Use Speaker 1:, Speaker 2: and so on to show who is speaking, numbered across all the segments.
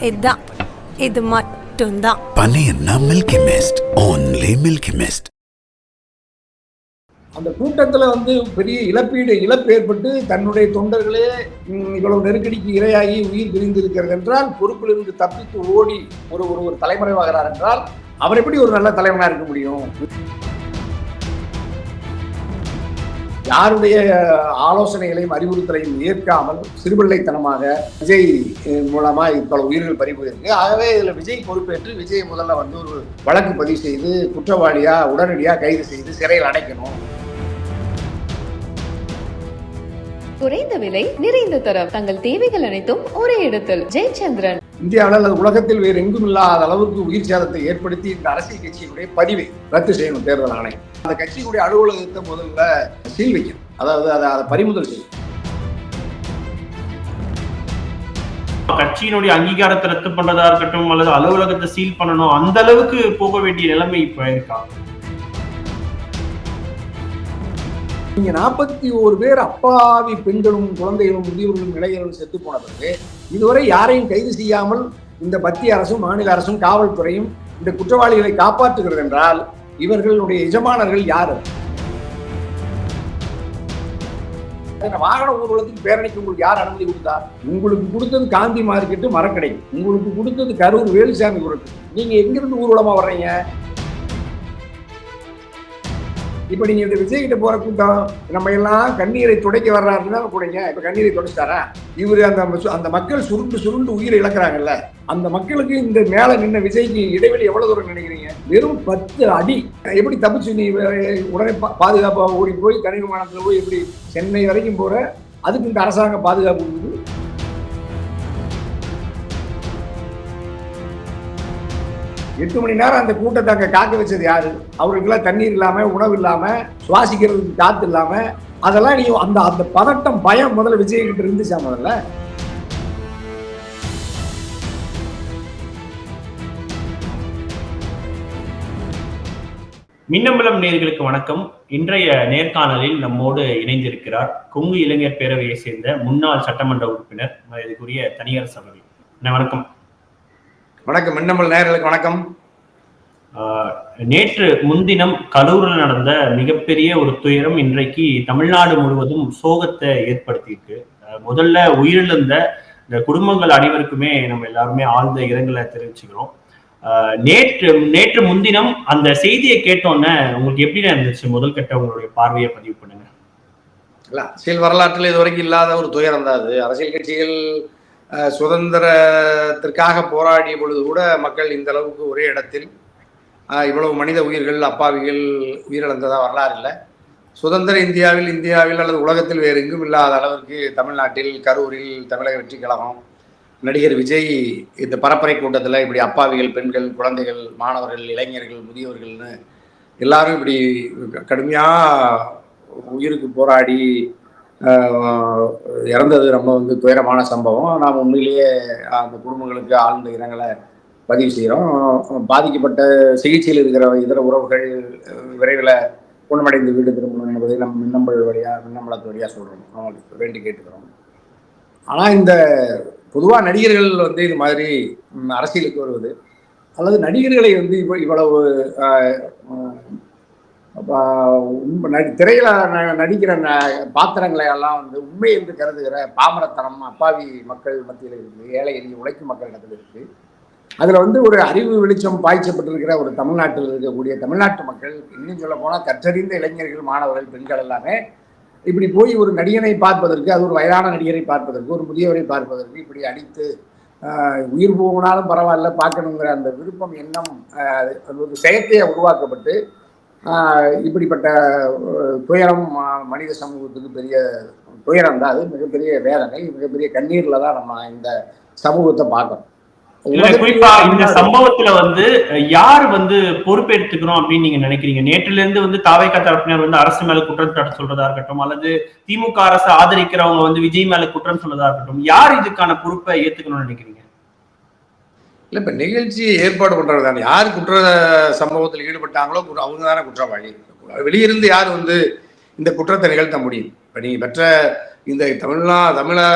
Speaker 1: இதுதான். இது மட்டும்தான்.
Speaker 2: பனையன்னா Milky Mist only Milky Mist
Speaker 3: அந்த கூட்டத்தில் வந்து பெரிய இழப்பீடு இழப்பு ஏற்பட்டு தன்னுடைய தொண்டர்களே இவ்வளவு நெருக்கடிக்கு இரையாகி உயிர் பிரிந்திருக்கிறது என்றால் பொறுப்பிலிருந்து தப்பித்து ஓடி ஒரு ஒரு ஒரு தலைமறைவாகிறார் என்றால் அவர் எப்படி ஒரு நல்ல தலைவனாக இருக்க முடியும்? யாருடைய ஆலோசனைகளையும் அறிவுறுத்தலையும் ஏற்காமல் சிறுபிள்ளைத்தனமாக விஜய் மூலமா இவ்வளவு உயிர்கள் பறிபோயிருக்கு ஆகவே இதுல விஜய் பொறுப்பேற்று விஜய் முதல்ல வந்து ஒரு வழக்கு பதிவு செய்து குற்றவாளியா உடனடியாக கைது செய்து சிறையில் அடைக்கணும்.
Speaker 4: குறைந்த விலை நிறைந்த தரம். தங்கள் தேவைகள் அனைத்தும் ஒரே இடத்தில். ஜெயச்சந்திரன்.
Speaker 3: இந்தியாவில் அல்லது உலகத்தில் வேறு எங்கும் இல்லாத அளவுக்கு உயிர் சேதத்தை ஏற்படுத்தி இந்த அரசியல் கட்சியினுடைய பதிவை ரத்து செய்யணும் தேர்தல் ஆணையம். அந்த கட்சியினுடைய அலுவலகத்தை முதல்ல சீல் வைக்கணும். அதாவது அதை அதை பறிமுதல் செய்யும்
Speaker 5: கட்சியினுடைய அங்கீகாரத்தை ரத்து பண்றதா இருக்கட்டும் அல்லது அலுவலகத்தை சீல் பண்ணணும் அந்த அளவுக்கு போக வேண்டிய நிலைமை இப்ப இருக்கா?
Speaker 3: நீங்க நாற்பத்தி ஒரு பேர் அப்பாவி பெண்களும் குழந்தைகளும் முதியோர்களும் இளைஞர்களும் செத்து போன பிறகு இதுவரை யாரையும் கைது செய்யாமல் இந்த மத்திய அரசும் மாநில அரசும் காவல்துறையும் இந்த குற்றவாளிகளை காப்பாற்றுகிறது என்றால் இவர்களுடைய எஜமானர்கள் யார்? வாகன ஊர்வலத்துக்கு பேரணிக்கு உங்களுக்கு யார் அனுமதி கொடுத்தார்? உங்களுக்கு கொடுத்தது காந்தி மார்க்கெட்டு மரக்கடை. உங்களுக்கு கொடுத்தது கரூர் வேலுசாமி குரத்து நீங்க எங்கிருந்து ஊர்வலமா வர்றீங்க? இப்போ நீங்கள் இந்த விஜய் கிட்ட போற கூட்டம் நம்ம எல்லாம் கண்ணீரை துடைக்க வர்றாருன்னா கூடங்க. இப்போ கண்ணீரை துடைச்சிட்டாரா? இவர் அந்த அந்த மக்கள் சுருண்டு சுருண்டு உயிரை இழக்கிறாங்கல்ல. அந்த மக்களுக்கு இந்த மேலே நின்ன விஜய்க்கு இடைவெளி எவ்வளோ தூரம் நினைக்கிறீங்க? வெறும் பத்து அடி. எப்படி தப்பிச்சு நீ உடனே பாதுகாப்பாக ஓடி போய் தனி விமானத்துல போய் எப்படி சென்னை வரைக்கும் போகிற அதுக்கு இந்த அரசாங்கம் பாதுகாப்பு எட்டு மணி நேரம் அந்த கூட்டத்தை அங்கே காக்க வச்சது யாரு? அவருக்கெல்லாம் தண்ணீர் இல்லாமல் உணவு இல்லாமல் சுவாசிக்கிறதுக்கு காத்து இல்லாமல் அதெல்லாம் நீ அந்த அந்த பதட்டம் பயம் முதல்ல விஜய்கிட்ட இருந்துச்சா முதல்ல
Speaker 5: மின்னம்பலம் நேர்களுக்கு வணக்கம். இன்றைய நேர்காணலில் நம்மோடு இணைந்திருக்கிறார் கொங்கு இளைஞர் பேரவையை சேர்ந்த முன்னாள் சட்டமன்ற உறுப்பினர் இதுக்குரிய தனியார் சபை வணக்கம்.
Speaker 3: வணக்கம். மின்னமல் நேயர்களுக்கு வணக்கம்.
Speaker 5: நேற்று முன்தினம் கரூரில் நடந்த மிகப்பெரிய ஒரு துயரம் இன்றைக்கு தமிழ்நாடு முழுவதும் சோகத்தை ஏற்படுத்தியிருக்கு. முதல்ல உயிரிழந்த இந்த குடும்பங்கள் அனைவருக்குமே நம்ம எல்லாருமே ஆழ்ந்த இரங்கலை தெரிவிச்சுக்கிறோம். நேற்று நேற்று முன்தினம் அந்த செய்தியை கேட்டோன்னே உங்களுக்கு எப்படி இருந்துச்சு? முதல் கட்ட உங்களுடைய பார்வையை பதிவு பண்ணுங்க.
Speaker 3: இல்ல அரசியல் வரலாற்றில் இதுவரைக்கும் இல்லாத ஒரு துயரம் தான் அது. அரசியல் கட்சிகள் சுதந்திரத்திற்காக போராடிய பொழுது கூட மக்கள் இந்த அளவுக்கு ஒரே இடத்தில் இவ்வளவு மனித உயிர்கள் அப்பாவிகள் உயிரிழந்ததாக வரலாறு இல்லை சுதந்திர இந்தியாவில் இந்தியாவில் அல்லது உலகத்தில் வேறு எங்கும் இல்லாத அளவிற்கு தமிழ்நாட்டில் கரூரில் தமிழக வெற்றி கழகம் நடிகர் விஜய் இந்த பரப்புரை கூட்டத்தில் இப்படி அப்பாவிகள் பெண்கள் குழந்தைகள் மாணவர்கள் இளைஞர்கள் முதியவர்கள்னு எல்லாரும் இப்படி கடுமையாக உயிருக்கு போராடி இறந்தது ரொம்ப வந்து துயரமான சம்பவம். நாம் உண்மையிலேயே அந்த குடும்பங்களுக்கு ஆழ்ந்த இரங்கலை பதிவு செய்கிறோம். பாதிக்கப்பட்ட சிகிச்சையில் இருக்கிற இதர உறவுகள் விரைவில் குணமடைந்து வீடு திரும்பணும் என்பதை நம்ம மின்னம்பல் வழியாக மின்னம்பலத்து வழியாக சொல்கிறோம். அவங்களுக்கு வேண்டி கேட்டுக்கிறோம். ஆனால் இந்த பொதுவாக நடிகர்கள் வந்து இது மாதிரி அரசியலுக்கு வருவது அல்லது நடிகர்களை வந்து இவ்வளவு ஆஹ், உம், அப்ப, உண்மை நடி- திரையில நடிக்கிற ந- பாத்திரங்களை எல்லாம் வந்து உண்மை என்று கருதுகிற பாமரத்தனம் அப்பாவி மக்கள் மத்தியில் இருக்குது. ஏழை எளிய உழைக்கும் மக்களிடத்தில் இருக்கு. அதுல வந்து ஒரு அறிவு வெளிச்சம் பாய்ச்சப்பட்டிருக்கிற ஒரு தமிழ்நாட்டில் இருக்கக்கூடிய தமிழ்நாட்டு மக்கள் இன்னும் சொல்ல போனால் கற்றறிந்த இளைஞர்கள் மாணவர்கள் பெண்கள் எல்லாமே இப்படி போய் ஒரு நடிகனை பார்ப்பதற்கு அது ஒரு வயதான நடிகரை பார்ப்பதற்கு ஒரு முதியவரை பார்ப்பதற்கு இப்படி அடித்து உயிர் போகனாலும் பரவாயில்ல பார்க்கணுங்கிற அந்த விருப்பம் எண்ணம் ஆஹ், அது ஒரு செயற்கையை உருவாக்கப்பட்டு இப்படிப்பட்ட துயரம் மனித சமூகத்துக்கு பெரிய துயரம் தான் அது. மிகப்பெரிய வேதனை மிகப்பெரிய கண்ணீர்ல தான் நம்ம இந்த சமூகத்தை பார்க்கணும்
Speaker 5: குறிப்பா இந்த சம்பவத்துல வந்து யார் வந்து பொறுப்பேற்றுக்கணும் அப்படின்னு நீங்க நினைக்கிறீங்க? நேற்றுல இருந்து வந்து தாவேக்கா தரப்பினர் வந்து அரசு மேல குற்றம் சாட்ட சொல்றதா இருக்கட்டும் அல்லது திமுக அரசு ஆதரிக்கிறவங்க வந்து விஜய் மேல குற்றம் சொல்றதா இருக்கட்டும் யார் இதுக்கான பொறுப்பை ஏத்துக்கணும்னு நினைக்கிறீங்க?
Speaker 3: இல்லை இப்போ நிகழ்ச்சி ஏற்பாடு பண்ணுறது தானே. யார் குற்ற சம்பவத்தில் ஈடுபட்டாங்களோ அவங்க தானே குற்றவாளி. வெளியிருந்து யார் வந்து இந்த குற்றத்தை நிகழ்த்த முடியும்? இப்போ நீங்கள் பெற்ற இந்த தமிழ்நா தமிழக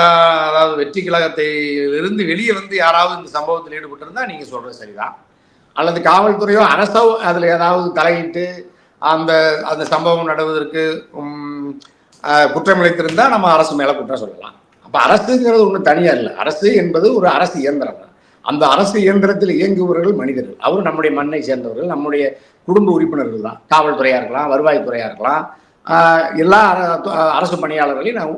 Speaker 3: அதாவது வெற்றி கழகத்தை இருந்து வெளியே வந்து யாராவது இந்த சம்பவத்தில் ஈடுபட்டிருந்தா நீங்கள் சொல்கிறது சரிதான். அல்லது காவல்துறையோ அரசோ அதில் ஏதாவது தலையிட்டு அந்த அந்த சம்பவம் நடவதற்கு குற்றம் இழைத்திருந்தால் நம்ம அரசு மேலே குற்றம் சொல்லலாம். அப்போ அரசுங்கிறது ஒன்றும் தனியாக இல்லை. அரசு என்பது ஒரு அரசு இயந்திரம் தான். அந்த அரசு இயந்திரத்தில் இயங்குபவர்கள் மனிதர்கள். அவர் நம்முடைய மண்ணை சேர்ந்தவர்கள் நம்முடைய குடும்ப உறுப்பினர்கள் தான். காவல்துறையாக இருக்கலாம் வருவாய்த்துறையாக இருக்கலாம். எல்லா அரசு பணியாளர்களையும் நான்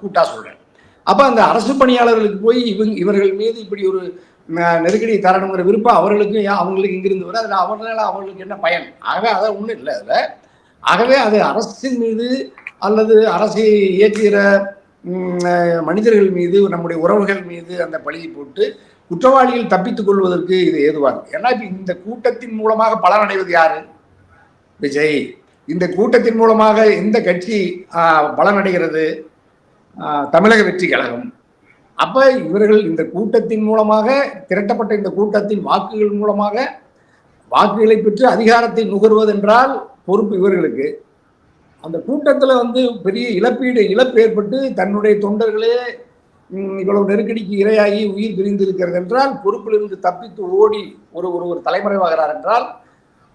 Speaker 3: கூட்டாக சொல்கிறேன் அப்போ அந்த அரசு பணியாளர்களுக்கு போய் இவங்க இவர்கள் மீது இப்படி ஒரு நெருக்கடி நெருக்கடியை தரணுங்கிற விருப்பம் அவர்களுக்கும் ஏன் அவங்களுக்கு இங்கிருந்து வர அதில் அவர்களால் அவர்களுக்கு என்ன பயன்? ஆகவே அதான் ஒன்றும் இல்லை அதில். ஆகவே அது அரசின் மீது அல்லது அரசை இயக்குகிற மனிதர்கள் மீது நம்முடைய உறவுகள் மீது அந்த பழியை போட்டு குற்றவாளிகள் தப்பித்துக் கொள்வதற்கு இது ஏதுவாக ஏன்னா இப்போ இந்த கூட்டத்தின் மூலமாக பலனடைவது யாரு? விஜய். இந்த கூட்டத்தின் மூலமாக இந்த கட்சி பலனடைகிறது தமிழக வெற்றி கழகம். அப்ப இவர்கள் இந்த கூட்டத்தின் மூலமாக திரட்டப்பட்ட இந்த கூட்டத்தின் வாக்குகள் மூலமாக வாக்குகளை பெற்று அதிகாரத்தை நுகர்வதென்றால் பொறுப்பு இவர்களுக்கு. அந்த கூட்டத்தில் வந்து பெரிய இழப்பீடு இழப்பு ஏற்பட்டு தன்னுடைய தொண்டர்களே இவ்வளவு நெருக்கடிக்கு இரையாகி உயிர் பிரிந்திருக்கிறது என்றால் பொறுப்பிலிருந்து தப்பித்து ஓடி ஒரு ஒரு ஒரு தலைமறைவாகிறார் என்றால்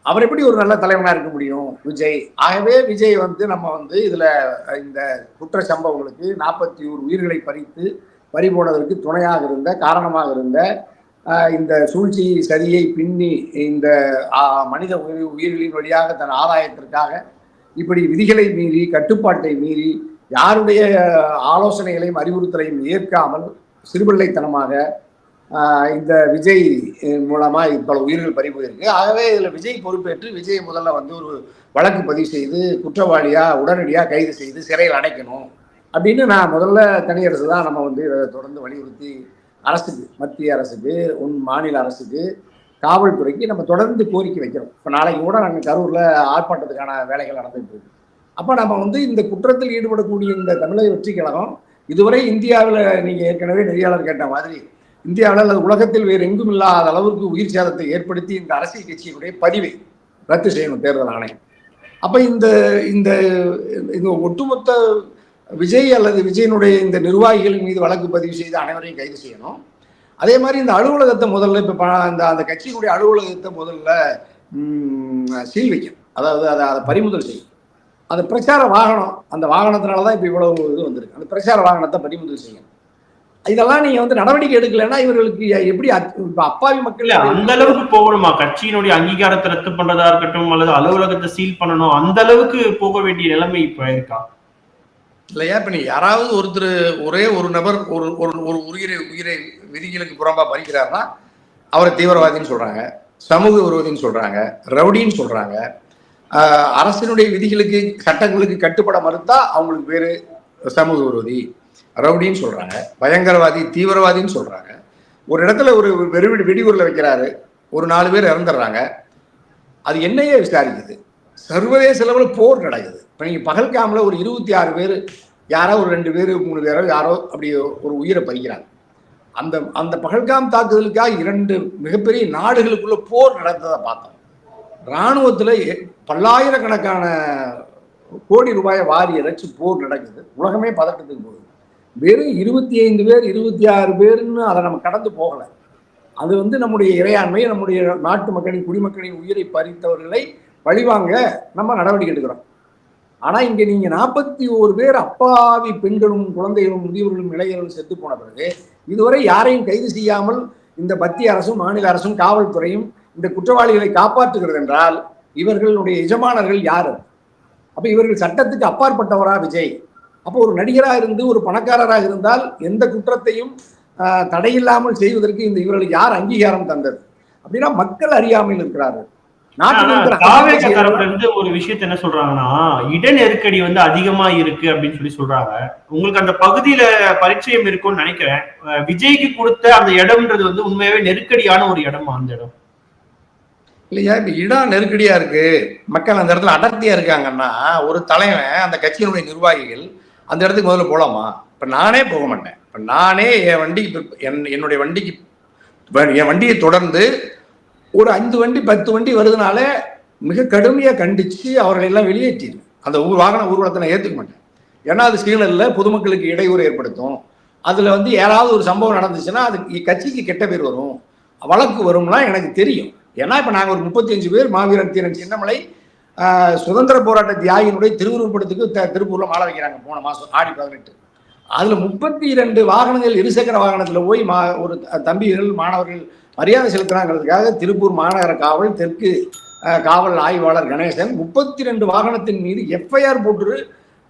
Speaker 3: அவர் எப்படி ஒரு நல்ல தலைவனாக இருக்க முடியும்? விஜய். ஆகவே விஜய் வந்து நம்ம வந்து இதில் இந்த குற்ற சம்பவங்களுக்கு நாற்பத்தி ஒரு உயிர்களை பறித்து பறி போனதற்கு துணையாக இருந்த காரணமாக இருந்த இந்த சூழ்ச்சி சரியை பின்னி இந்த மனித உயிர் உயிர்களின் வழியாக தன் ஆதாயத்திற்காக இப்படி விதிகளை மீறி கட்டுப்பாட்டை மீறி யாருடைய ஆலோசனைகளையும் அறிவுறுத்தலையும் ஏற்காமல் சிறுபிள்ளைத்தனமாக இந்த விஜய் மூலமா பல உயிர்கள் பறிபோயிருக்கு ஆகவே இதுல விஜய் பொறுப்பேற்று விஜய் முதல்ல வந்து ஒரு வழக்கு பதிவு செய்து குற்றவாளியா உடனடியாக கைது செய்து சிறையில் அடைக்கணும் அப்படின்னு நான் முதல்ல தனியரசு தான் நம்ம வந்து இதை தொடர்ந்து வலியுறுத்தி அரசுக்கு மத்திய அரசுக்கு உன் மாநில அரசுக்கு காவல்துறைக்கு நம்ம தொடர்ந்து கோரிக்கை வைக்கிறோம். இப்போ நாளைக்கு கூட நாங்கள் கரூரில் ஆர்ப்பாட்டத்துக்கான வேலைகள் நடந்துகிட்டு இருக்கு. அப்போ நம்ம வந்து இந்த குற்றத்தில் ஈடுபடக்கூடிய இந்த தமிழக வெற்றி கழகம் இதுவரை இந்தியாவில் நீங்கள் ஏற்கனவே நெறியாளர் கேட்ட மாதிரி இந்தியாவில் அல்லது உலகத்தில் வேறு எங்கும் இல்லாத அளவுக்கு உயிர் சேதத்தை ஏற்படுத்தி இந்த அரசியல் கட்சியினுடைய பதிவை ரத்து செய்யணும் தேர்தல் ஆணையம். அப்போ இந்த இந்த இந்த ஒட்டுமொத்த விஜய் அல்லது விஜயனுடைய இந்த நிர்வாகிகள் மீது வழக்கு பதிவு செய்து அனைவரையும் கைது செய்யணும். அதே மாதிரி இந்த அலுவலகத்தை முதல்ல இப்போ அந்த அந்த கட்சியினுடைய அலுவலகத்தை முதல்ல சீல் வைக்கணும். அதாவது அதை அதை பறிமுதல் செய்யும் அது பிரச்சார வாகனம் அந்த வாகனத்தினால தான் இப்போ இவ்வளவு இது வந்திருக்கு. அந்த பிரச்சார வாகனத்தை பறிமுதல் செய்யணும் இதெல்லாம் நீங்க வந்து நடவடிக்கை எடுக்கலைன்னா இவர்களுக்கு எப்படி அப்பாவி மக்கள்
Speaker 5: அந்த அளவுக்கு போகணுமா? கட்சியினுடைய அங்கீகாரத்தை ரத்து பண்றதா இருக்கட்டும் அல்லது அலுவலகத்தை சீல் பண்ணணும் அந்த அளவுக்கு போக வேண்டிய நிலைமை இப்ப இருக்கா?
Speaker 3: இல்லையா இப்ப நீ யாராவது ஒருத்தர் ஒரே ஒரு நபர் ஒரு ஒரு ஒரு உயிரை உயிரை விதிகளுக்கு புறம்பா பறிக்கிறாருன்னா அவரை தீவிரவாதின்னு சொல்றாங்க சமூக விரோதின்னு சொல்றாங்க ரவுடின்னு சொல்றாங்க அரசினுடைய விதிகளுக்கு சட்டங்களுக்கு கட்டுப்பட மறுத்தா அவங்களுக்கு பேரு சமூக விரோதி. ரவுடின்னு சொல்றாங்க. பயங்கரவாதி தீவிரவாதின்னு சொல்றாங்க. ஒரு இடத்துல ஒரு வெறுவிடு வெடிகுரில் வைக்கிறாரு. ஒரு நாலு பேர் இறந்துடுறாங்க. அது என்னையே விசாரிக்குது. சர்வதேச லெவலில் போர் நடக்குது. இப்போ நீங்கள் பகல்காமில் ஒரு இருபத்தி ஆறு பேர் யாரோ ஒரு ரெண்டு பேர் மூணு பேரோ யாரோ அப்படி ஒரு உயிரை பறிக்கிறாங்க. அந்த அந்த பகல்காம் தாக்குதலுக்காக இரண்டு மிகப்பெரிய நாடுகளுக்குள்ள போர் நடந்ததை பார்த்தோம். இராணுவத்தில் பல்லாயிரக்கணக்கான கோடி ரூபாயை வாரி இறைச்சி போர் நடக்குது. உலகமே பதட்டத்துக்கு போகுது. வெறும் இருபத்தி ஐந்து பேர் இருபத்தி ஆறு பேர்னு அதை நம்ம கடந்து போகலை. அது வந்து நம்முடைய இறையாண்மை நம்முடைய நாட்டு மக்களின் குடிமக்களின் உயிரை பறித்தவர்களை பழிவாங்க நம்ம நடவடிக்கை எடுக்கிறோம். ஆனால் இங்கே நீங்கள் நாற்பத்தி ஒரு பேர் அப்பாவி பெண்களும் குழந்தைகளும் முதியவர்களும் இளைஞர்களும் செத்து போன பிறகு இதுவரை யாரையும் கைது செய்யாமல் இந்த மத்திய அரசும் மாநில அரசும் காவல்துறையும் இந்த குற்றவாளிகளை காப்பாற்றுகிறது என்றால் இவர்களுடைய எஜமானர்கள் யாரு அப்ப இவர்கள் சட்டத்துக்கு அப்பாற்பட்டவரா விஜய்? அப்போ ஒரு நடிகராக இருந்து ஒரு பணக்காரராக இருந்தால் எந்த குற்றத்தையும் தடையில்லாமல் செய்வதற்கு இந்த இவர்களுக்கு யார் அங்கீகாரம் தந்தது? அப்படின்னா மக்கள் அறியாமையில் இருக்கிறார்கள்.
Speaker 5: இருந்து ஒரு விஷயத்த என்ன சொல்றாங்கன்னா இட நெருக்கடி வந்து அதிகமா இருக்கு அப்படின்னு சொல்லி சொல்றாங்க. உங்களுக்கு அந்த பகுதியில பரிச்சயம் இருக்கும்னு நினைக்கிறேன். விஜய்க்கு கொடுத்த அந்த இடம்ன்றது வந்து உண்மையாவே நெருக்கடியான ஒரு இடமா அந்த இடம்?
Speaker 3: இல்லையா? இப்ப இடம் நெருக்கடியா இருக்கு. மக்கள் அந்த இடத்துல அடர்த்தியா இருக்காங்கன்னா ஒரு தலைவன் அந்த கட்சியினுடைய நிர்வாகிகள் அந்த இடத்துக்கு முதல்ல போலாமா? இப்ப நானே போக மாட்டேன். இப்ப நானே என் வண்டிக்கு என் என்னுடைய வண்டிக்கு என் வண்டியை தொடர்ந்து ஒரு அஞ்சு வண்டி பத்து வண்டி வருதுனால மிக கடுமையா கண்டிச்சு அவர்களை எல்லாம் வெளியேற்றிடுவேன். அந்த ஊர் வாகன ஊர்வலத்தை நான் ஏத்துக்க மாட்டேன். ஏன்னா அது சீழல்ல பொதுமக்களுக்கு இடையூறு ஏற்படுத்தும். அதுல வந்து யாராவது ஒரு சம்பவம் நடந்துச்சுன்னா அது கட்சிக்கு கெட்ட பேர் வரும். வழக்கு வரும்லாம் எனக்கு தெரியும். ஏன்னா இப்போ நாங்கள் ஒரு முப்பத்தி அஞ்சு பேர் மாவீரன் தீரன் சின்னமலை சுதந்திர போராட்ட தியாகியினுடைய திருவுருவப்படத்துக்கு த- திருப்பூர்ல மாலை வைக்கிறாங்க. போன மாதம் ஆடி பதினெட்டு. அதுல முப்பத்தி இரண்டு வாகனங்கள் இருசக்கர வாகனத்துல போய் மா ஒரு த- தம்பிகள் மாணவர்கள் மரியாதை செலுத்துறாங்கிறதுக்காக திருப்பூர் மாநகர காவல் தெற்கு காவல் ஆய்வாளர் கணேசன் முப்பத்தி ரெண்டு வாகனத்தின் மீது எஃப்ஐஆர் போட்டு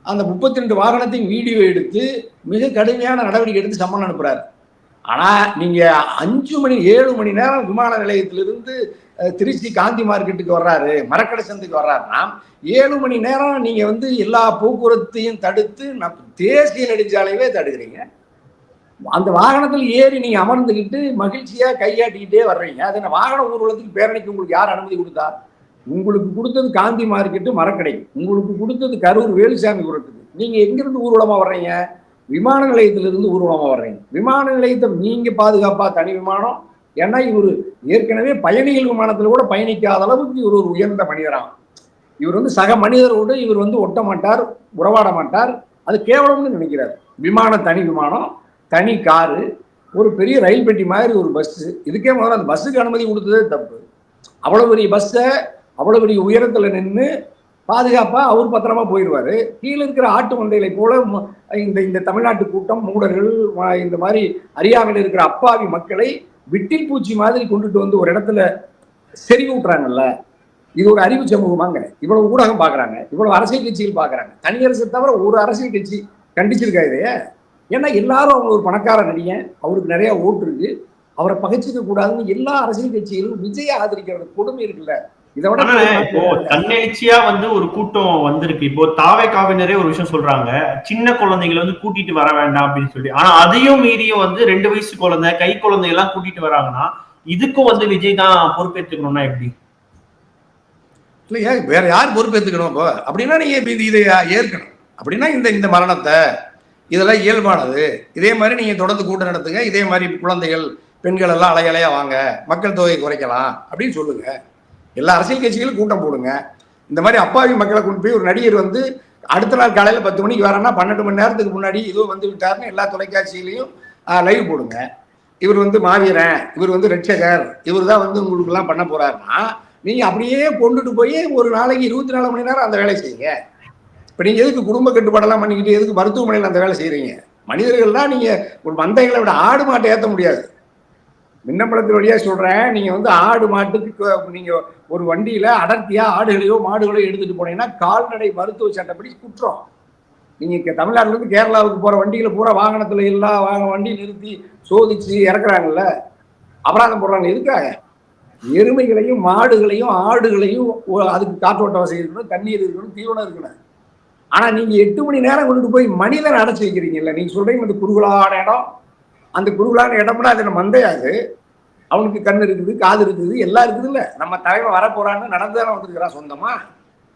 Speaker 3: அந்த முப்பத்தி ரெண்டு வாகனத்தின் வீடியோ எடுத்து மிக கடுமையான நடவடிக்கை எடுத்து சம்மன் அனுப்புறாரு. ஆனா நீங்க அஞ்சு மணி ஏழு மணி நேரம் விமான நிலையத்திலிருந்து திருச்சி காந்தி மார்க்கெட்டுக்கு வர்றாரு மரக்கடை சந்தைக்கு வர்றாருன்னா ஏழு மணி நேரம் நீங்க வந்து எல்லா போக்குவரத்தையும் தடுத்து நம் தேசிய நெடுஞ்சாலையவே தடுக்கிறீங்க. அந்த வாகனத்தில் ஏறி நீங்கள் அமர்ந்துக்கிட்டு மகிழ்ச்சியா கையாட்டிக்கிட்டே வர்றீங்க. அது என்ன வாகன ஊர்வலத்துக்கு பேரணிக்கு உங்களுக்கு யார் அனுமதி கொடுத்தா? உங்களுக்கு கொடுத்தது காந்தி மார்க்கெட்டு மரக்கடை. உங்களுக்கு கொடுத்தது கரூர் வேலுசாமி புரத்துக்கு நீங்க எங்கிருந்து ஊர்வலமா வர்றீங்க? விமான நிலையத்திலிருந்து ஊர்வலமாக வர்றீங்க விமான நிலையத்தை நீங்கள் பாதுகாப்பா தனி விமானம் ஏன்னா இவர் ஏற்கனவே பயணிகள் விமானத்தில் கூட பயணிக்காத அளவுக்கு இவர் ஒரு உயர்ந்த மனிதராகும் இவர் வந்து சக மனிதரோடு இவர் வந்து ஒட்ட மாட்டார் உறவாட மாட்டார். அது கேவலம்னு நினைக்கிறார். விமானம் தனி விமானம் தனி காரு ஒரு பெரிய ரயில் பெட்டி மாதிரி ஒரு பஸ்ஸு இதுக்கே முதல்ல அந்த பஸ்ஸுக்கு அனுமதி கொடுத்ததே தப்பு. அவ்வளோ பெரிய பஸ்ஸை அவ்வளோ பெரிய உயரத்தில் நின்று பாதுகாப்பா அவர் பத்திரமா போயிடுவாரு. கீழே இருக்கிற ஆட்டு மந்தைகளை போல ம- இந்த இந்த தமிழ்நாட்டு கூட்டம் மூடர்கள் இந்த மாதிரி அறியாமையில் இருக்கிற அப்பாவி மக்களை விட்டில் பூச்சி மாதிரி கொண்டுட்டு வந்து ஒரு இடத்துல செறிவு விட்டுறாங்கல்ல இது ஒரு அறிவு சமூகமாங்க இவ்வளவு ஊடகம் பாக்குறாங்க. இவ்வளவு அரசியல் கட்சிகள் பாக்குறாங்க. தனியரசு தவிர ஒரு அரசியல் கட்சி கண்டிச்சிருக்கா இதைய? ஏன்னா எல்லாரும் அவங்க ஒரு பணக்கார நடிகன் அவருக்கு நிறைய ஓட்டு இருக்கு. அவரை பகைச்சிக்க கூடாதுன்னு எல்லா அரசியல் கட்சிகளும் விஜயை ஆதரிக்கிறது கொடுமை இருக்குல்ல. இதை விட
Speaker 5: ஆனா இப்போ தன்னெழுச்சியா வந்து ஒரு கூட்டம் வந்திருக்கு. இப்போ தாவே காவினரே ஒரு விஷயம் சொல்றாங்க. சின்ன குழந்தைகளை வந்து கூட்டிட்டு வர வேண்டாம் அப்படின்னு சொல்லி. ஆனா அதையும் மீறியும் வந்து ரெண்டு வயசு குழந்தை கை குழந்தை எல்லாம் கூட்டிட்டு வராங்கன்னா இதுக்கும் வந்து விஜய் தான் பொறுப்பேற்றுக்கணும்னா எப்படி?
Speaker 3: இல்லையா வேற யார் பொறுப்பேற்றுக்கணும் இப்போ அப்படின்னா நீங்க இதை ஏற்கணும். அப்படின்னா இந்த இந்த மரணத்தை இதெல்லாம் இயல்பானது. இதே மாதிரி நீங்க தொடர்ந்து கூட்டம் நடத்துங்க. இதே மாதிரி குழந்தைகள் பெண்கள் எல்லாம் அலையலையா வாங்க. மக்கள் தொகையை குறைக்கலாம் அப்படின்னு சொல்லுங்க. எல்லா அரசியல் கட்சிகளும் கூட்டம் போடுங்க. இந்த மாதிரி அப்பாவி மக்களை கொண்டு போய் ஒரு நடிகர் வந்து அடுத்த நாள் காலையில் பத்து மணிக்கு வரேன்னா பன்னெண்டு மணி நேரத்துக்கு முன்னாடி இதோ வந்து விட்டாருன்னு எல்லா தொலைக்காட்சியிலையும் லைவ் போடுங்க. இவர் வந்து மாவீரன் இவர் வந்து ரட்சகர் இவர் தான் வந்து உங்களுக்குலாம் பண்ண போறாருன்னா நீங்க அப்படியே கொண்டுட்டு போய் ஒரு நாளைக்கு இருபத்தி நாலு மணி நேரம் அந்த வேலை செய்யுங்க. இப்போ நீங்கள் எதுக்கு குடும்ப கட்டுப்பாடெல்லாம் பண்ணிக்கிட்டு எதுக்கு மருத்துவமனையில் அந்த வேலை செய்கிறீங்க மனிதர்கள்லாம் நீங்கள் ஒரு மந்தைகளை விட ஆடு மாட்டை ஏற்ற முடியாது. மின்னம்பலத்து வழியாக சொல்கிறேன் நீங்கள் வந்து ஆடு மாட்டுக்கு நீங்கள் ஒரு வண்டியில் அடர்த்தியாக ஆடுகளையோ மாடுகளையோ எடுத்துகிட்டு போனீங்கன்னா கால்நடை மருத்துவ சட்டப்படி குற்றம். நீங்கள் இங்கே தமிழ்நாட்டுல இருந்து கேரளாவுக்கு போகிற வண்டிகளை பூரா வாகனத்தில் எல்லா வாங்க வண்டி நிறுத்தி சோதிச்சு இறக்குறாங்கல்ல. அபராதம் போடுறாங்க. எதுக்காக? எருமைகளையும் மாடுகளையும் ஆடுகளையும் அதுக்கு காற்றோட்ட வசதி இருக்கணும் தண்ணீர் இருக்கணும் தீவனம் இருக்கணும். ஆனால் நீங்கள் எட்டு மணி நேரம் கொண்டுட்டு போய் மனிதன் அடைச்சி வைக்கிறீங்கல்ல. நீங்கள் சொல்கிறீங்க இந்த குறுகலான இடம் அந்த குருகுலான இடம்னா அது என்ன மந்தையாது. அவனுக்கு கண் இருக்குது காது இருக்குது எல்லாம் இருக்குதுல்ல நம்ம தலைவன் வரப்போறான்னு போறான்னு நடந்துதானே வந்திருக்கிறான் சொந்தமா?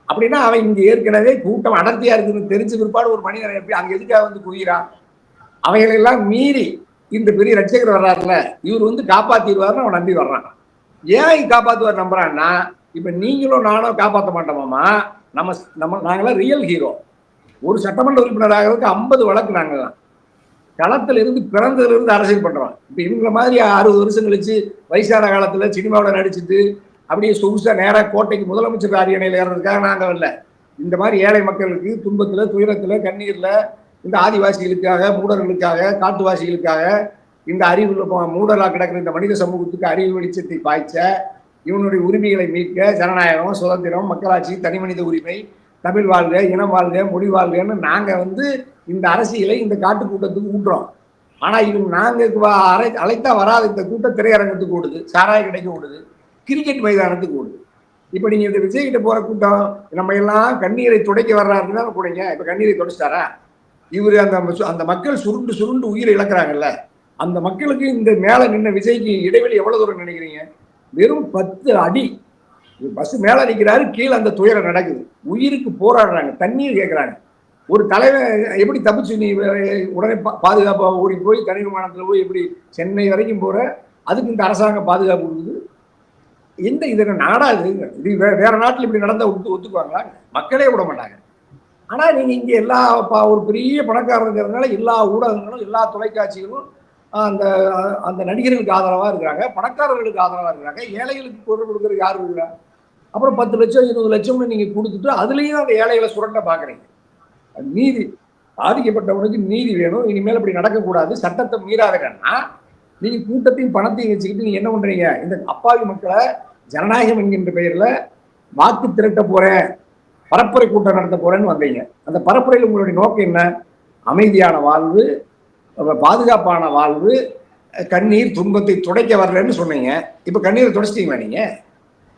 Speaker 3: அப்படின்னா அவன் இங்கே ஏற்கனவே கூட்டம் அடர்த்தியா இருக்குன்னு தெரிஞ்ச பிற்பாடு ஒரு மனிதன் எப்படி அங்கே எதுக்காக வந்து குவிகிறான்? அவைகளெல்லாம் மீறி இந்த பெரிய ரட்சகர் வர்றாருல இவர் வந்து காப்பாத்திடுவாருன்னு அவன் நம்பி வர்றான். ஏன் காப்பாத்துவார் நம்புறான்னா இப்ப நீங்களும் நானும் காப்பாற்ற மாட்டோமாமா நம்ம நம்ம நாங்களாம் ரியல் ஹீரோ ஒரு சட்டமன்ற உறுப்பினராகிறதுக்கு ஐம்பது வழக்கு நாங்கள் தான் களத்துல இருந்து பிறந்ததுல இருந்து அரசியல் பண்றான் இப்ப இவங்கள மாதிரி அறுபது வருஷம் கழிச்சு வயசான காலத்துல சினிமாவில் நடிச்சுட்டு அப்படியே சொகுசா நேராக கோட்டைக்கு முதலமைச்சர் அரியணையில் ஏறதுக்காக நாங்கள் இல்லை இந்த மாதிரி ஏழை மக்களுக்கு துன்பத்தில் துயரத்தில் கண்ணீரில் இந்த ஆதிவாசிகளுக்காக மூடர்களுக்காக காட்டுவாசிகளுக்காக இந்த அறிவு மூடலாக கிடக்கிற இந்த மனித சமூகத்துக்கு அறிவு வெளிச்சத்தை பாய்ச்ச இவனுடைய உரிமைகளை மீட்க ஜனநாயகம் சுதந்திரம் மக்களாட்சி தனி மனித உரிமை தமிழ் வாழ்க இனம் வாழ்க மொழி வாழ்கன்னு நாங்கள் வந்து இந்த அரசியலை இந்த காட்டு கூட்டத்துக்கு ஊட்டுறோம். ஆனால் இவங்க நாங்கள் அரை அழைத்தா வராத. இந்த கூட்டம் திரையரங்கத்துக்கு ஓடுது சாராய கடைக்கு ஓடுது கிரிக்கெட் மைதானத்துக்கு ஓடுது. இப்போ நீங்கள் இந்த விஜய்கிட்ட போகிற கூட்டம் நம்ம எல்லாம் கண்ணீரை துடைக்க வர்றாருன்னா கூடங்க இப்போ கண்ணீரை துடைச்சிட்டாரா? இவர் அந்த அந்த மக்கள் சுருண்டு சுருண்டு உயிரை இழக்கிறாங்கல்ல. அந்த மக்களுக்கு இந்த மேலே நின்ன விஜய்க்கு இடைவெளி எவ்வளோ தூரம் நினைக்கிறீங்க? வெறும் பத்து அடி. பஸ் மேல நிற்கிறாரு கீழே அந்த துயரம் நடக்குது. உயிருக்கு போராடுறாங்க தண்ணீர் கேட்குறாங்க ஒரு தலைவன் எப்படி தப்பிச்சு நீ உடனே பாதுகாப்பாக ஓடி போய் தனி விமானத்தில் போய் எப்படி சென்னை வரைக்கும் போற அதுக்கு இந்த அரசாங்கம் பாதுகாப்பு கொடுக்குது. எந்த இது என்ன நாடா இது? இது வே- வேற நாட்டில் இப்படி நடந்தால் ஒத்து ஒத்துக்குவாங்களா? மக்களே விட மாட்டாங்க. ஆனால் நீங்கள் இங்கே எல்லா ப- ஒரு பெரிய பணக்காரங்கிறதுனால எல்லா ஊடகங்களும் எல்லா தொலைக்காட்சிகளும் அந்த அந்த நடிகர்களுக்கு ஆதரவாக இருக்கிறாங்க பணக்காரர்களுக்கு ஆதரவாக இருக்கிறாங்க. ஏழைகளுக்கு குரல் கொடுக்கறது யாரும் இல்லை அப்புறம் பத்து லட்சம் இருபது லட்சம்னு நீங்கள் கொடுத்துட்டு அதுலேயும் அந்த ஏழைகளை சுரண்ட பார்க்குறீங்க நீதி. பாதிக்கப்பட்டவனுக்கு நீதி வேணும். இனிமேல் அப்படி நடக்கக்கூடாது. சட்டத்தை மீறாதங்கன்னா நீங்கள் கூட்டத்தையும் பணத்தையும் வச்சுக்கிட்டு நீங்கள் என்ன பண்ணுறீங்க இந்த அப்பாவி மக்களை ஜனநாயகம் என்கின்ற பெயரில் வாக்கு திரட்ட போகிறேன் பரப்புரை கூட்டம் நடத்த போகிறேன்னு வந்தீங்க. அந்த பரப்புரையில் உங்களுடைய நோக்கம் என்ன? அமைதியான வாழ்வு பாதுகாப்பான வாழ்வு கண்ணீர் துன்பத்தை துடைக்க வரலன்னு சொன்னீங்க. இப்போ கண்ணீரை துடைச்சிட்டீங்களா நீங்கள்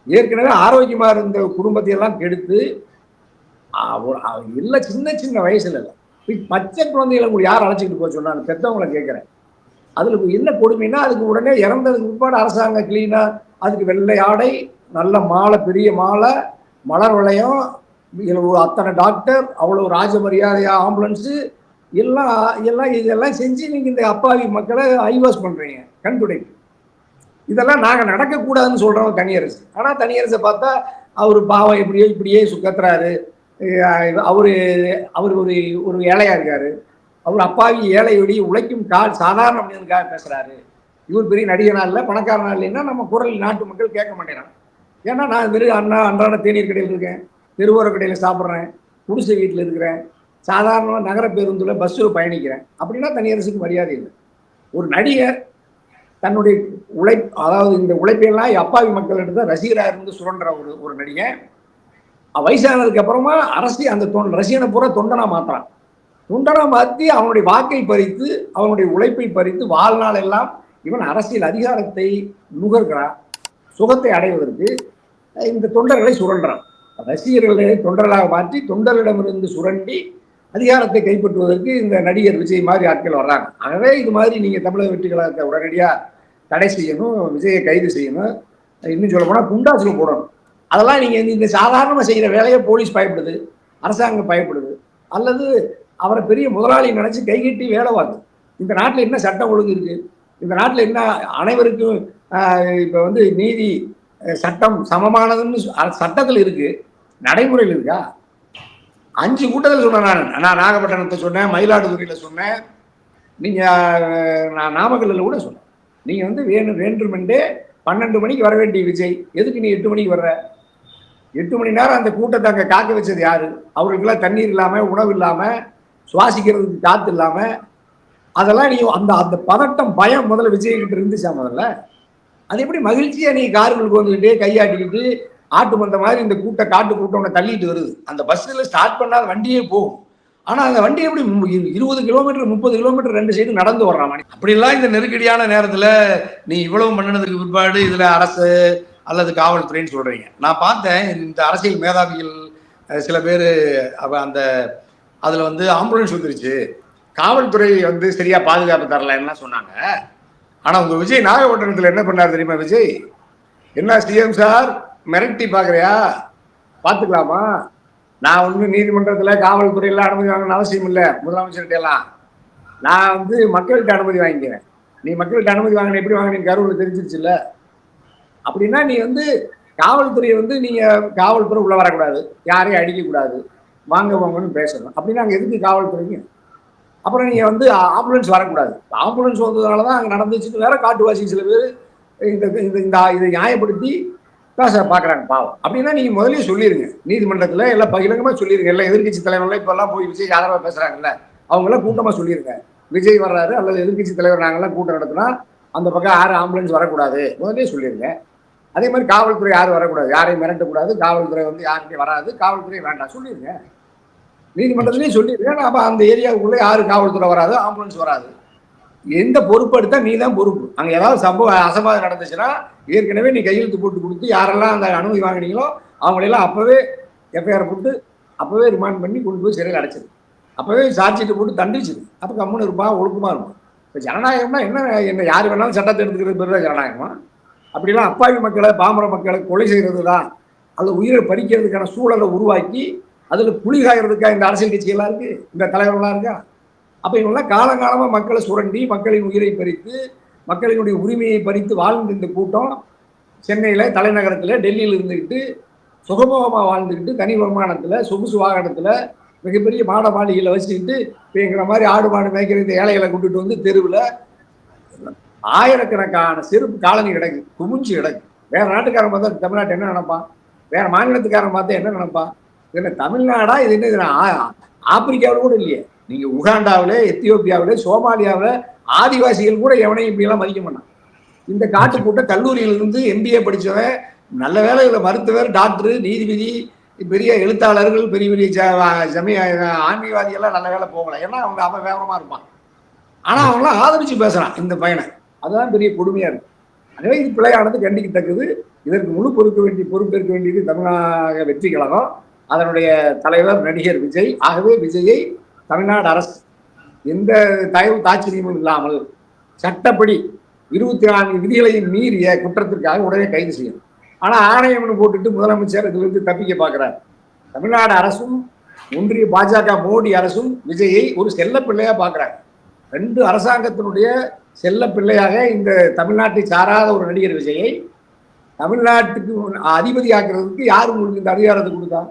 Speaker 3: ஏற்கனவே ஆரோக்கியமாக இருந்த குடும்பத்தை எல்லாம் கெடுத்து இல்லை சின்ன சின்ன வயசுல இல்லை. பச்சை குழந்தைகளை உங்களுக்கு யார் அழைச்சிக்கிட்டு போக சொன்னாங்க பெத்தவங்களை கேட்குறேன் அதில் என்ன கொடுமைன்னா அதுக்கு உடனே இறந்ததுக்கு பிற்பாடு அரசாங்கம் கிளீனாக அதுக்கு வெள்ளை ஆடை நல்ல மாலை பெரிய மாலை மலர் வளையம் இதுல ஒரு அத்தனை டாக்டர் அவ்வளோ ராஜமரியாதையாக ஆம்புலன்ஸு எல்லாம் எல்லாம் இதெல்லாம் செஞ்சு நீங்கள் இந்த அப்பாவி மக்களை ஐவாஸ் பண்ணுறீங்க கண் இதெல்லாம் நாங்கள் நடக்கக்கூடாதுன்னு சொல்கிறோம் தனியரசு. ஆனால் தனியரசை பார்த்தா அவர் பாவம் எப்படியோ இப்படியே சுக்கத்துறாரு. அவர் அவர் ஒரு ஒரு ஏழையாக இருக்கார். அவர் அப்பாவி ஏழை உழைக்கும் கால் சாதாரண மனிதனுக்காக பேசுகிறாரு இவர் பெரிய நடிகனா இல்லை பணக்காரனா இல்லைன்னா நம்ம குரல் நாட்டு மக்கள் கேட்க மாட்டேறான் ஏன்னா நான் வெறும் அண்ணா அன்றாட தேநீர் கடையில் இருக்கேன். தெருவோர கடையில் சாப்பிட்றேன். குடிசை வீட்டில் இருக்கிறேன். சாதாரண நகர பேருந்தில் பஸ்ஸில் பயணிக்கிறேன். அப்படின்னா தனியரசுக்கு மரியாதை இல்லை. ஒரு நடிகர் தன்னுடைய உழை அதாவது இந்த உழைப்பையெல்லாம் அப்பாவி மக்கள்கிட்ட ரசிகராக இருந்து சுரண்டுற ஒரு ஒரு நடிகை. வயசானதுக்கு அப்புறமா அரசியல் அந்த தொண்ட ரசிகனை பூரா தொண்டனா மாத்துறான். தொண்டனா மாற்றி அவனுடைய வாக்கை பறித்து அவனுடைய உழைப்பை பறித்து வாழ்நாள் எல்லாம் இவன் அரசியல் அதிகாரத்தை நுகர்கிறான். சுகத்தை அடைவதற்கு இந்த தொண்டர்களை சுரண்டான். ரசிகர்களை தொண்டர்களாக மாற்றி தொண்டர்களிடமிருந்து சுரண்டி அதிகாரத்தை கைப்பற்றுவதற்கு இந்த நடிகர் விஜய் மாதிரி ஆட்கள் வர்றாங்க. ஆகவே இது மாதிரி நீங்கள் தமிழக வெற்றி கழகத்தை உடனடியாக தடை செய்யணும் விஜயை கைது செய்யணும். இன்னும் சொல்ல போனால் குண்டாசுல போடணும். அதெல்லாம் நீங்கள் இந்த- சாதாரணமாக செய்கிற வேலையை போலீஸ் பயப்படுது அரசாங்கம் பயப்படுது. அல்லது அவரை பெரிய முதலாளி நினச்சி கைகட்டி வேலை வாங்குது இந்த நாட்டில் என்ன சட்டம் ஒழுங்கு இருக்கு? இந்த நாட்டில் என்ன அனைவருக்கும் இப்போ வந்து நீதி சட்டம் சமமானதுன்னு சட்டத்தில் இருக்குது நடைமுறையில் இருக்கா? அஞ்சு கூட்டத்தில் சொன்னேன் நான். நான் நாகப்பட்டினத்தை சொன்னேன் மயிலாடுதுறையில் சொன்னேன். நீங்கள் நான் நாமக்கல்லில் கூட சொன்னேன். நீங்கள் வந்து வேணும் வேண்டுமென்றே பன்னெண்டு மணிக்கு வர வேண்டிய விஜய். எதுக்கு நீ எட்டு மணிக்கு வர்ற? எட்டு மணி நேரம் அந்த கூட்டத்தை அங்கே காக்க வச்சது யாரு? அவர்களுக்கெல்லாம் தண்ணீர் இல்லாமல் உணவு இல்லாமல் சுவாசிக்கிறதுக்கு காற்று இல்லாமல் அதெல்லாம் நீ அந்த அந்த பதட்டம் பயம் முதல்ல விஜய்கிட்ட இருந்துச்சா முதல்ல? அது எப்படி மகிழ்ச்சியாக நீ கார்களுக்கு வந்துக்கிட்டு கையாட்டிக்கிட்டு ஆட்டு மந்த மாதிரி இந்த கூட்ட காட்டு கூட்டம் தள்ளிட்டு வருது. அந்த பஸ்ஸில் ஸ்டார்ட் பண்ணாத வண்டியே போகும். ஆனால் அந்த வண்டி எப்படி இரு- இருபது கிலோமீட்டர் முப்பது கிலோமீட்டர் ரெண்டு சைடு நடந்து வர்றான் மணி அப்படிலாம் இந்த நெருக்கடியான நேரத்தில் நீ இவ்வளவு பண்ணினதுக்கு பிற்பாடு இதில் அரசு அல்லது காவல்துறைன்னு சொல்கிறீங்க நான் பார்த்தேன் இந்த அரசியல் மேதாவிகள் சில பேர் அந்த அதில் வந்து ஆம்புலன்ஸ் வந்துருச்சு. காவல்துறை வந்து சரியா பாதுகாப்பு தரலன்னா சொன்னாங்க. ஆனால் உங்கள் விஜய் நாகப்பட்டினத்தில் என்ன பண்ணார் தெரியுமா விஜய்? என்ன சிஎம் சார் மிரட்டி பாக்குறியா? பாத்துக்கலாமா? நான் ஒன்றும் நீதிமன்றத்துல காவல்துறையில அனுமதி வாங்கணும்னு அவசியம் இல்லை முதலமைச்சர்கிட்ட எல்லாம் நான் வந்து மக்கள்கிட்ட அனுமதி வாங்கிக்கிறேன். நீ மக்கள்கிட்ட அனுமதி வாங்கின எப்படி வாங்கினீங்க கரூர்ல தெரிஞ்சிருச்சுல்ல. அப்படின்னா நீ வந்து காவல்துறையை வந்து நீங்க காவல்துறை உள்ள வரக்கூடாது. யாரையும் அடிக்கக்கூடாது. வாங்க வாங்கன்னு பேசணும். அப்படின்னா அங்கே எதுக்கு காவல்துறைங்க? அப்புறம் நீங்க வந்து ஆம்புலன்ஸ் வரக்கூடாது. ஆம்புலன்ஸ் வந்ததுனால தான் அங்கே நடந்துச்சுன்னு வேற காட்டுவாசி சில பேர் இந்த இந்த இந்த இதை நியாயப்படுத்தி பேச பார்க்குறாங்க பாவம். அப்படின்னா நீங்கள் முதலே சொல்லிடுங்க நீதிமன்றத்தில் எல்லாம் பகிரங்கமாக சொல்லிடுங்க எல்லாம் எதிர்கட்சி தலைவர்கள்லாம் இப்போல்லாம் போய் விஜய் ஆதரவாக பேசுகிறாங்கல்ல அவங்களாம் கூட்டமாக சொல்லிடுங்க விஜய் வர்றாரு அல்லது எதிர்கட்சி தலைவர் நாங்களாம் கூட்டம் நடத்தினா அந்த பக்கம் யாரும் ஆம்புலன்ஸ் வரக்கூடாது. முதலே சொல்லிருங்க. அதே மாதிரி காவல்துறை யாரும் வரக்கூடாது. யாரையும் மிரட்டக்கூடாது. காவல்துறை வந்து யாருக்கிட்டையும் வராது. காவல்துறை வேண்டாம். சொல்லிடுங்க நீதிமன்றத்திலையும் சொல்லிடுங்க அப்போ அந்த ஏரியாவுக்குள்ளே யாரும் காவல்துறை வராது ஆம்புலன்ஸ் வராது. எந்த பொறுப்பு எடுத்தால் நீ தான் பொறுப்பு. அங்கே ஏதாவது சம்பவம் அசம்பாதம் நடந்துச்சுன்னா ஏற்கனவே நீ கையெழுத்து போட்டு கொடுத்து யாரெல்லாம் அந்த அனுமதி வாங்கினீங்களோ அவங்களெல்லாம் அப்போவே எஃப்ஐஆர் போட்டு அப்போவே ரிமாண்ட் பண்ணி கொண்டு போய் சிறையில் அடைச்சிது அப்போவே சார்ஜ் போட்டு தண்டிச்சிது அப்போ கம்முன்னு இருப்பான் ஒழுக்கமாக இருப்பான் இப்போ ஜனநாயகம்னா என்ன என்ன யார் வேணாலும் சட்டத்தை எடுத்துக்கிறது பேர் தான் ஜனநாயகமா? அப்படிலாம் அப்பாவி மக்களை பாமர மக்களை கொலை செய்கிறது தான் அது உயிரை பறிக்கிறதுக்கான சூழலை உருவாக்கி அதில் புலி இந்த அரசியல் கட்சிகள்லாம் இருக்கு? இந்த தலைவர்கள்லாம் இருக்கா? அப்போ இவங்கெல்லாம் காலங்காலமாக மக்களை சுரண்டி மக்களின் உயிரை பறித்து மக்களினுடைய உரிமையை பறித்து வாழ்ந்து இந்த கூட்டம் சென்னையில் தலைநகரத்தில் டெல்லியில் இருந்துக்கிட்டு சுகமுகமாக வாழ்ந்துக்கிட்டு தனி வருமானத்தில் சொகுசு வாகனத்தில் மிகப்பெரிய மாட மாளிகையில் வச்சுக்கிட்டு இப்போ எங்கிற மாதிரி ஆடு மாடு மேய்க்கிற இந்த ஏழைகளை கூட்டிட்டு வந்து தெருவில் ஆயிரக்கணக்கான செருப்பு காலனி கிடக்கு குமிஞ்சு கிடக்கு. வேறு நாட்டுக்காரன் பார்த்தா தமிழ்நாட்டு என்ன நினைப்பான்? வேறு மாநிலத்துக்காரன் பார்த்தா என்ன நினைப்பான்? இது என்ன தமிழ்நாடா? இது என்ன இது ஆப்பிரிக்காவில் கூட இல்லையே. நீங்க உகாண்டாவில் எத்தியோப்பியாவில் சோமாலியாவில் ஆதிவாசிகள் கூட எவனையும் இப்படியெல்லாம் மதிக்க மாட்டான் இந்த காட்டுக்கூட்ட கல்லூரியிலிருந்து எம்பிஏ படிச்சவன் நல்ல வேலையில் மருத்துவர் டாக்டர் நீதிபதி பெரிய எழுத்தாளர்கள் பெரிய பெரிய சமய ஆன்மீகவாதிகள்லாம் நல்ல வேலை போகல. ஏன்னா அவங்க அவன் வேகமா இருப்பான். ஆனால் அவங்களாம் ஆதரிச்சு பேசுறான் இந்த பையனை. அதுதான் பெரிய கொடுமையாக இருக்கு. எனவே இது பிழையானது கண்டிக்கத்தக்கது. இதற்கு முழு பொறுக்க வேண்டிய பொறுப்பேற்க வேண்டியது தமிழக வெற்றி கழகம் அதனுடைய தலைவர் நடிகர் விஜய். ஆகவே விஜயை தமிழ்நாடு அரசு எந்த தயவு தாட்சியமும் இல்லாமல் சட்டப்படி இருபத்தி நான்கு விதிகளையும் மீறிய குற்றத்திற்காக உடனே கைது செய்யணும். ஆனால் ஆணையம்னு போட்டுட்டு முதலமைச்சர் இதிலிருந்து தப்பிக்க பார்க்குறார். தமிழ்நாடு அரசும் ஒன்றிய பாஜக மோடி அரசும் விஜயை ஒரு செல்ல பிள்ளையா பார்க்கிறாங்க. ரெண்டு அரசாங்கத்தினுடைய செல்ல பிள்ளையாக இந்த தமிழ்நாட்டை சாராத ஒரு நடிகர் விஜயை தமிழ்நாட்டுக்கு அதிபதி ஆக்குறதுக்கு யார் உங்களுக்கு இந்த அதிகாரத்தை கொடுத்தா?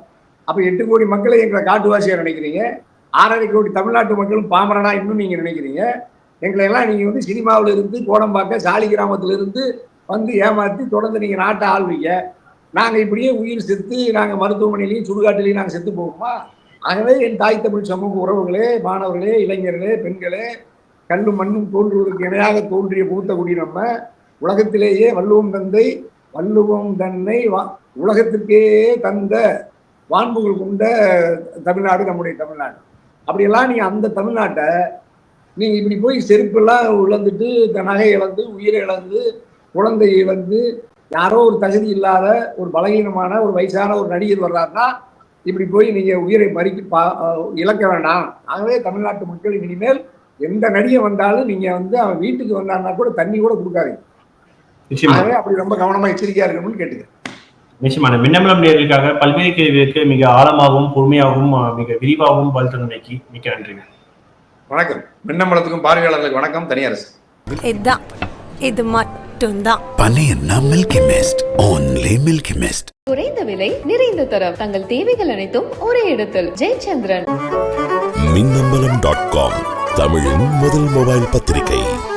Speaker 3: அப்போ எட்டு கோடி மக்களை எங்களை காட்டுவாசியாக நினைக்கிறீங்க? ஆறரை கோடி தமிழ்நாட்டு மக்களும் பாமரனா இன்னும் நீங்கள் நினைக்கிறீங்க? எங்களை எல்லாம் நீங்கள் வந்து சினிமாவில் இருந்து கோடம்பாக்க சாலி கிராமத்திலிருந்து வந்து ஏமாற்றி தொடர்ந்து நீங்கள் நாட்டை ஆள்வீங்க. நாங்கள் இப்படியே உயிர் செத்து நாங்கள் மருத்துவமனையிலையும் சுடுகாட்டிலையும் நாங்கள் செத்து போகுமா? ஆகவே என் தாய் தமிழ் சமூக உறவுகளே மாணவர்களே இளைஞர்களே பெண்களே கல்லும் மண்ணும் தோன்றுவதற்கு இணையாக தோன்றிய பூத்த குடி நம்ம உலகத்திலேயே வள்ளுவம் தந்தை வள்ளுவம் தன்னை வா- உலகத்திற்கே தந்த வான்புகள் கொண்ட தமிழ்நாடு நம்முடைய தமிழ்நாடு. அப்படியெல்லாம் நீங்க அந்த தமிழ்நாட்டை நீங்க இப்படி போய் செருப்பெல்லாம் இழந்துட்டு இந்த நகை இழந்து உயிரை இழந்து குழந்தை இழந்து யாரோ ஒரு தகுதி இல்லாத ஒரு பலகீனமான ஒரு வயசான ஒரு நடிகர் வர்றாருன்னா இப்படி போய் நீங்க உயிரை மறிக்க பா- இழக்க வேண்டாம். ஆகவே தமிழ்நாட்டு மக்கள் இனிமேல் எந்த நடிகை வந்தாலும் நீங்க வந்து அவன் வீட்டுக்கு வந்தாருன்னா கூட தண்ணி கூட கொடுக்காதீங்க. ஆகவே அப்படி ரொம்ப கவனமா எச்சரிக்கையா இருக்கணும்னு கேட்டுக்கிறேன்.
Speaker 5: நிச்சயமான மின்னமலம் நேர்களுக்காக பல்வேறு கேள்விகளுக்கு மிக ஆழமாகவும் பொறுமையாகவும் மிக விரிவாகவும் பதில் தந்தமைக்கு மிக்க நன்றிங்க
Speaker 3: வணக்கம். மின்னம்பலத்துக்கும் பார்வையாளர்களுக்கு வணக்கம். தனியரசு.
Speaker 1: இதுதான். இது மட்டும்தான்.
Speaker 2: Paneerna Milky Mist. Only Milky Mist.
Speaker 4: குறைந்த விலை நிறைந்த தரம். தங்கள் தேவைகள் அனைத்தும் ஒரே இடத்தில். ஜெயச்சந்திரன்.
Speaker 6: மின்னம்பலம் டாட் காம் தமிழின் முதல் மொபைல் பத்திரிகை.